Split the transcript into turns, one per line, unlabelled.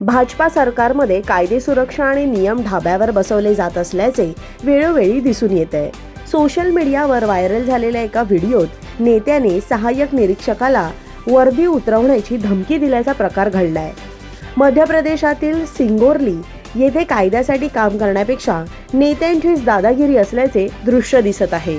भाजपा सरकारमध्ये कायदे सुरक्षा आणि नियम ढाब्यावर बसवले जात असल्याचे वेळोवेळी दिसून येत आहे सोशल मीडियावर व्हायरल झालेल्या एका व्हिडिओत नेत्याने सहाय्यक निरीक्षकाला वर्दी उतरवण्याची धमकी दिल्याचा प्रकार घडलाय. मध्य प्रदेशातील सिंगोरली येथे कायद्यासाठी काम करण्यापेक्षा नेत्यांचीच दादागिरी असल्याचे दृश्य दिसत आहे.